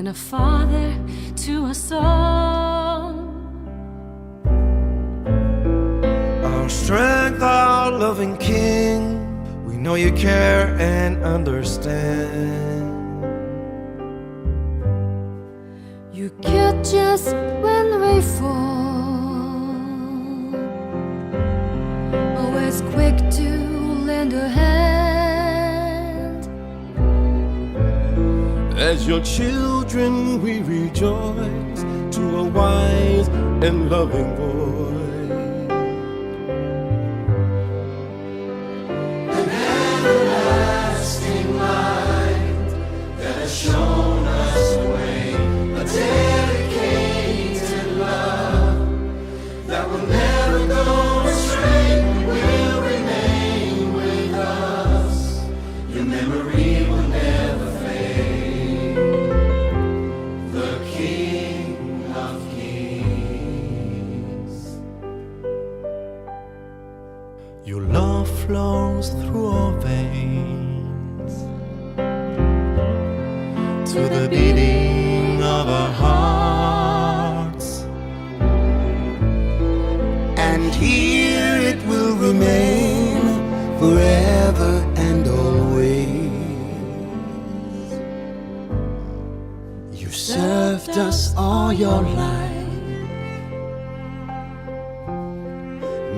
than a father to us all. Our strength, our loving King, we know you care and understand. You catch us when we fall, always quick to lend a hand. As your children, we rejoice to a wise and loving voice. Us all your life.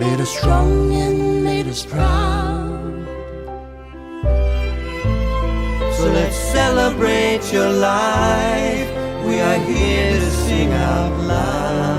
made us strong and made us proud. So let's celebrate your life. We are here to sing out loud.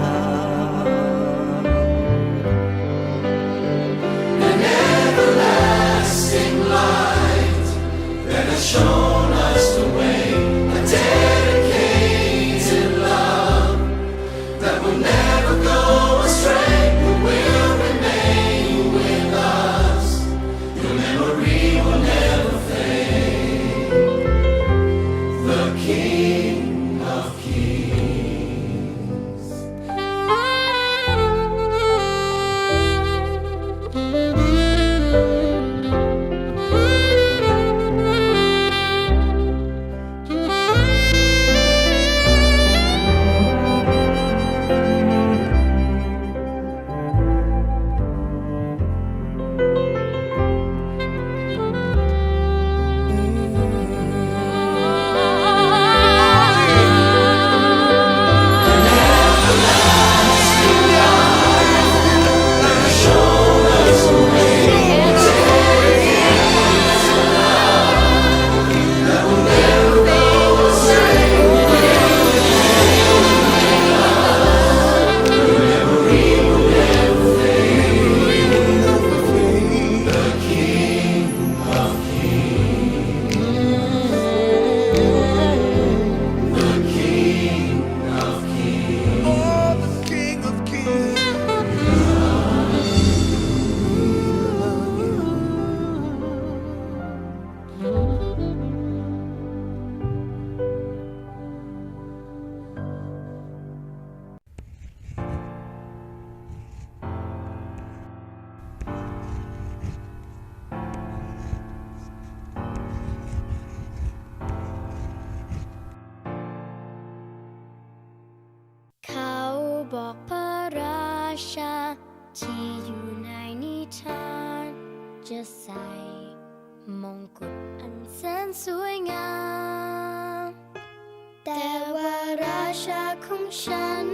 ของฉัน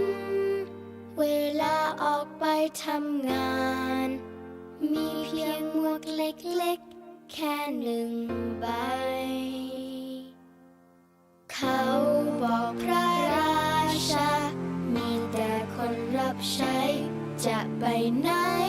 เวลาออกไปทำงาน มีเพียงหมวกเล็กๆ แค่หนึ่งใบ เขาบอกพระราชา มีแต่คนรับใช้จะไปไหน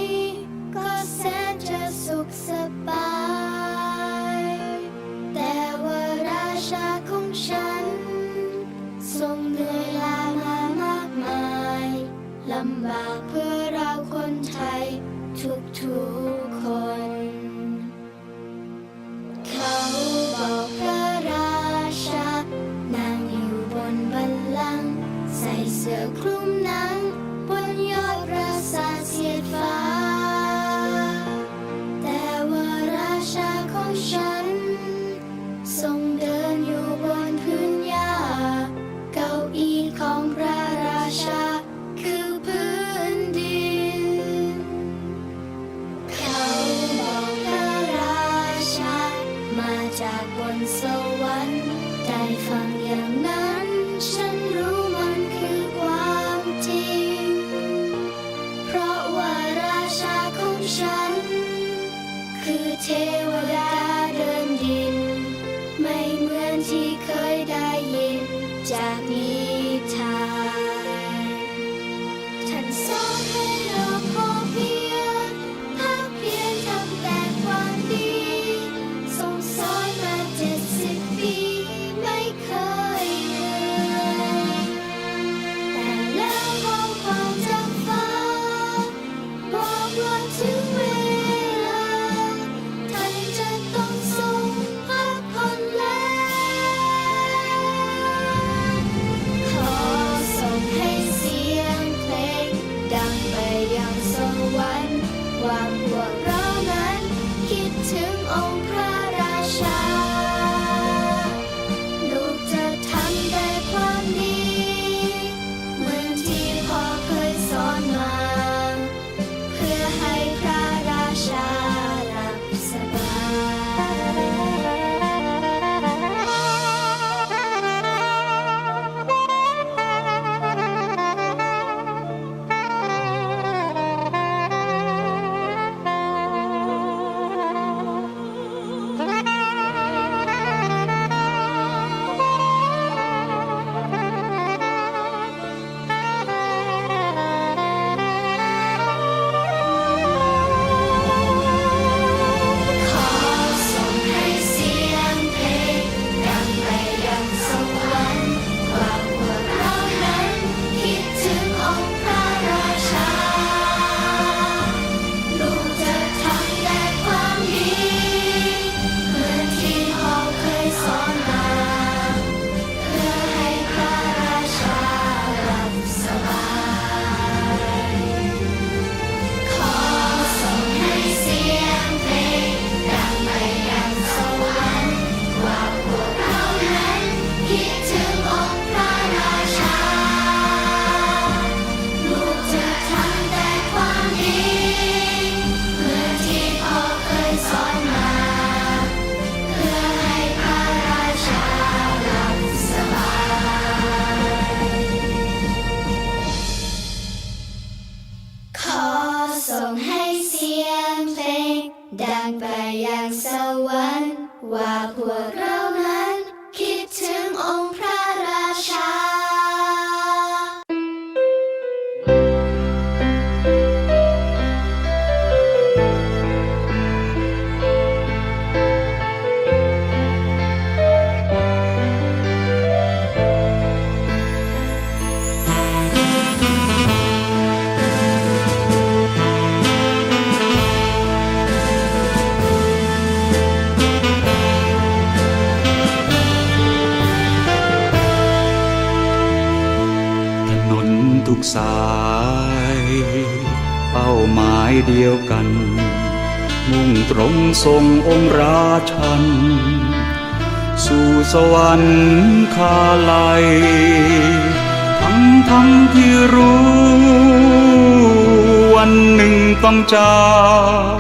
ทุกสาย เป้าหมายเดียวกัน มุ่งตรงส่งองค์ราชัน สู่สวรรค์คาลัยทั้งทั้งที่รู้ วันหนึ่งต้องจาก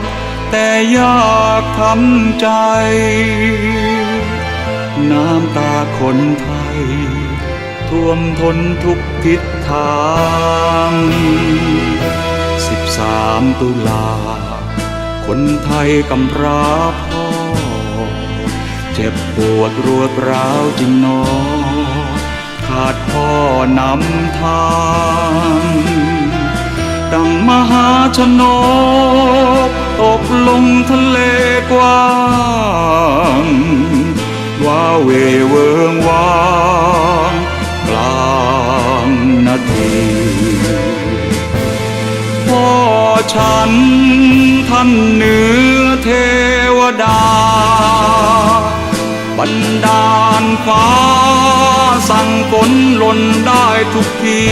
แต่ยากทำใจ น้ำตาคนไทย ท่วมทนทุกทิศทาง 13 ตุลา คนไทยกำพร้าพ่อ เจ็บปวดรวดร้าวจริงนอ ขาดพ่อนำทาง ดังมหาชนกตกลงทะเลกว้างว่าเวเวิง ฉันท่านเหนือเทวดา บันดาลฟ้าสั่งฝนหล่นได้ทุกที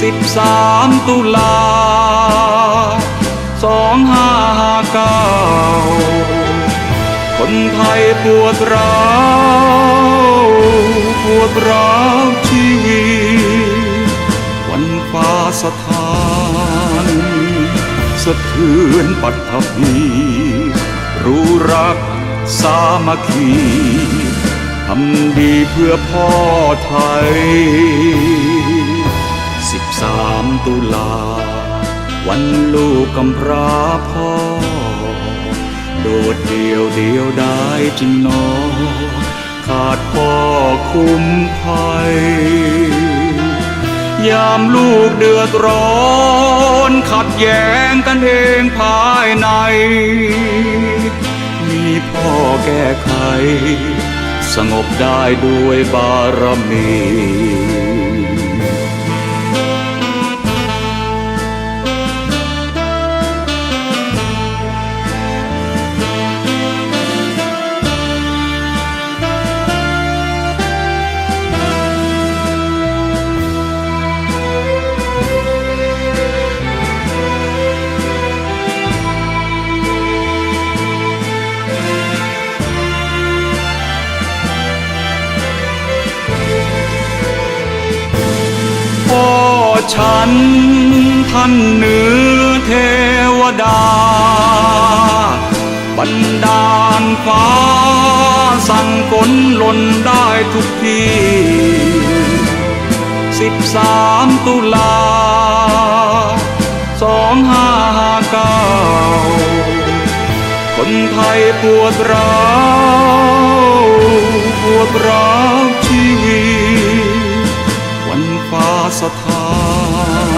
สิบสามตุลาสองห้าเก้าคนไทยปวดร้าวปวดร้าวชีวิต วันฟ้าสถาน สะเทือนปัตภีรู้รักสามัคคีทำดีเพื่อพ่อไทย 13 ตุลา วันลูกกำพร้าพ่อ โดดเดียวเดียวได้จริงนอขาดพ่อคุ้มภัย ยามลูกเดือดร้อน ขัดแย้งกันเองภายใน มีพ่อแก้ไข สงบได้ด้วยบารมี ฉันท่านเหนือเทวดา บันดาลฟ้า สั่งฝนหล่นได้ทุกทีสิบสามตุลาสองห้าเก้าคนไทยปวดร้าวปวดร้าวชีวิต สถา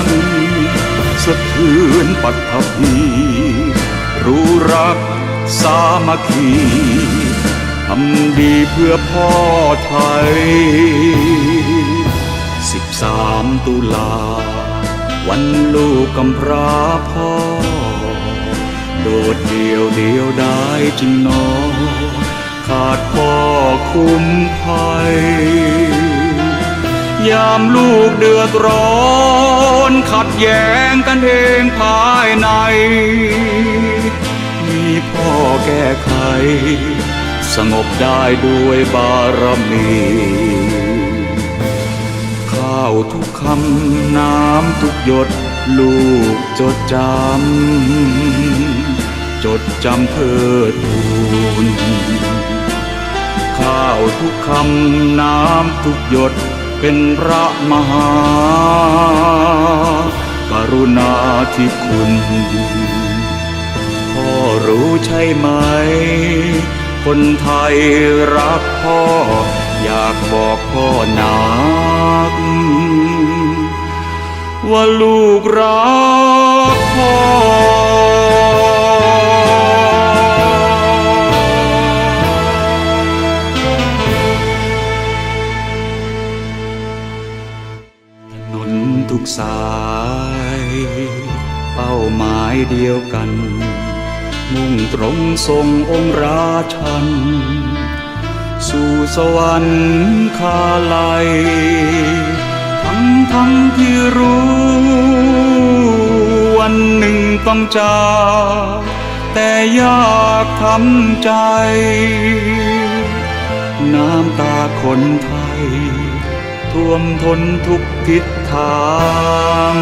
นสะเทือนปัตภีรู้รักสามัคคีทำดีเพื่อพ่อไทยสิบสามตุลา วันลูกกำพร้าพ่อ โดดเดียวเดียวได้จริงนอขาดพ่อคุ้มภัย ยามลูกเดือดร้อน ขัดแย้งกันเองภายใน มีพ่อแก้ไข สงบได้ด้วยบารมีข้าวทุกคำน้ำทุกหยด ลูกจดจำ จดจำเทิดทูนข้าวทุกคำน้ำทุกหยด เป็นพระมหากรุณาธิคุณพ่อรู้ใช่ไหม คนไทยรักพ่อ อยากบอกพ่อนัก ว่าลูกรักพ่อ สาย เป้าหมายเดียวกัน มุ่งตรงทรงองค์ราชัน สู่สวรรค์คาลัย ทั้งทั้งที่รู้ วันหนึ่งต้องจากแต่ยากทำใจ น้ำตาคนไทย ท่วมทนทุกทิศทาง